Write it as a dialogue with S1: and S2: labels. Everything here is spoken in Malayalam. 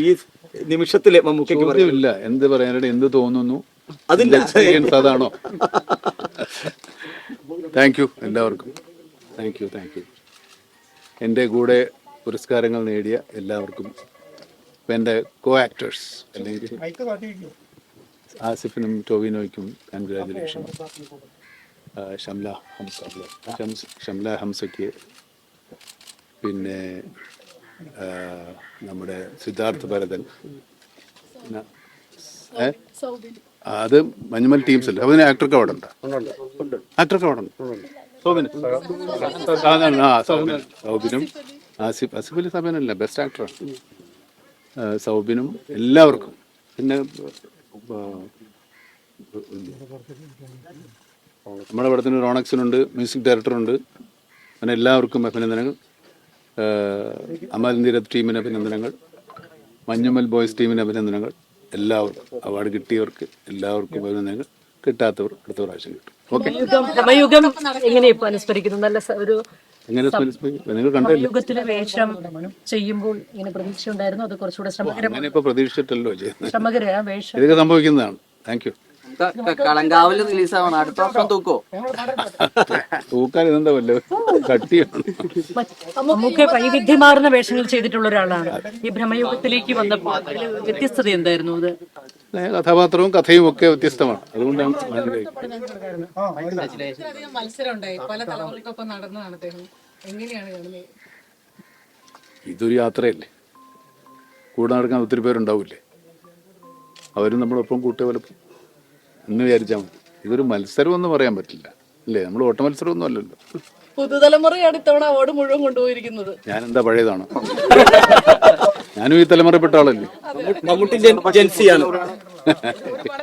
S1: ഈ നിമിഷത്തിലെ മമ്മൂക്കയ്ക്ക് പറയാം.
S2: ചോദ്യമില്ല. എന്ത് പറയാനായിട്ട് എന്ത് തോന്നുന്നു?
S1: അതിന്റെ
S2: എക്സ്പീരിയൻസ് അതാണോ? താങ്ക് യു എല്ലാവർക്കും. താങ്ക് യു താങ്ക് യു എന്റെ കൂടെ പുരസ്കാരങ്ങൾ നേടിയ എല്ലാവർക്കും ഇപ്പം എന്റെ കോ ആക്ടേഴ്സ് അല്ലെങ്കിൽ ആസിഫിനും ടോവിനോയ്ക്കും കൺഗ്രാജുലേഷൻ ഷംല ഹംസ ഷംല ഹംസയ്ക്ക്. പിന്നെ നമ്മുടെ സിദ്ധാർത്ഥ ഭരതൻ? അത് മഞ്ഞുമൽ ടീംസ് അല്ലേ? അതിന് ആക്ടർക്ക് അവിടെ ഉണ്ട് ആക്ടർക്ക് അവിടെ ഉണ്ട് സൗബിന്. അതാണ്, ആ സൗബിൻ സൗബിനും. ആസിഫ് ആസിഫ് അലി സബിനല്ല ബെസ്റ്റ് ആക്ടറാണ് സൗബിനും എല്ലാവർക്കും. പിന്നെ നമ്മുടെ പടത്തിന് റോണക്സിനുണ്ട് മ്യൂസിക് ഡയറക്ടറുണ്ട്. അങ്ങനെ എല്ലാവർക്കും അഭിനന്ദനങ്ങൾ. അമൽ നീരത് ടീമിന് അഭിനന്ദനങ്ങൾ മഞ്ഞുമൽ ബോയ്സ് ടീമിന് അഭിനന്ദനങ്ങൾ. എല്ലാവർക്കും അവാർഡ് കിട്ടിയവർക്ക് എല്ലാവർക്കും അഭിനന്ദനങ്ങൾ. കിട്ടാത്തവർ അടുത്ത പ്രാവശ്യം കിട്ടും.
S3: എങ്ങനെ അനുസ്മരിക്കുന്നു നല്ല ഒരു
S2: എങ്ങനെ നിങ്ങൾ കണ്ടില്ല
S3: വേഷം ചെയ്യുമ്പോൾ ഇങ്ങനെ പ്രതീക്ഷ ഉണ്ടായിരുന്നു അത് കുറച്ചുകൂടെ ശ്രമകരം
S2: അങ്ങനെ ഇപ്പൊ പ്രതീക്ഷിച്ചിട്ടല്ലോ
S3: ശ്രമകര വേഷം?
S2: ഇതൊക്കെ സംഭവിക്കുന്നതാണ്. Thank you.
S4: കളങ്കാവിൽ റിലീസ് ആവണം അടുത്ത വർഷം തൂക്കോ?
S2: തൂക്കാൻ ഇതെന്താ വല്ല കട്ടിയാണ്
S3: നമുക്ക് വൈവിധ്യമാർന്ന വേഷങ്ങൾ ചെയ്തിട്ടുള്ള ഒരാളാണ്. ഈ ഭ്രമയുഗത്തിലേക്ക് വന്നപ്പോൾ വ്യത്യസ്തത എന്തായിരുന്നു അത്?
S2: കഥാപാത്രവും കഥയും ഒക്കെ വ്യത്യസ്തമാണ്. അതുകൊണ്ടാണ്
S5: മത്സരം ഉണ്ടായി പല തലമുറക്കൊപ്പം നടന്നതാണ് അദ്ദേഹം. എങ്ങനെയാണ് കാണുന്നത്?
S2: ഇതൊരു യാത്രയല്ലേ? കൂടെ നടക്കാൻ ഒത്തിരി പേരുണ്ടാവില്ലേ? അവരും നമ്മളൊപ്പം കൂട്ടിയ പോലെ എന്ന് വിചാരിച്ചാൽ മതി. ഇതൊരു മത്സരം എന്ന് പറയാൻ പറ്റില്ല. അല്ലേ നമ്മൾ ഓട്ട മത്സരമൊന്നും അല്ലല്ലോ.
S5: പുതുതലമുറയാണ് ഇത്തവണ അവാർഡ് മുഴുവൻ കൊണ്ടുപോയിരിക്കുന്നത്.
S2: ഞാൻ എന്താ പഴയതാണ്? ഞാനും ഈ തലമുറപ്പെട്ട ആളല്ലേ?
S1: മമ്മൂട്ടി ജെൻസിയാണ്.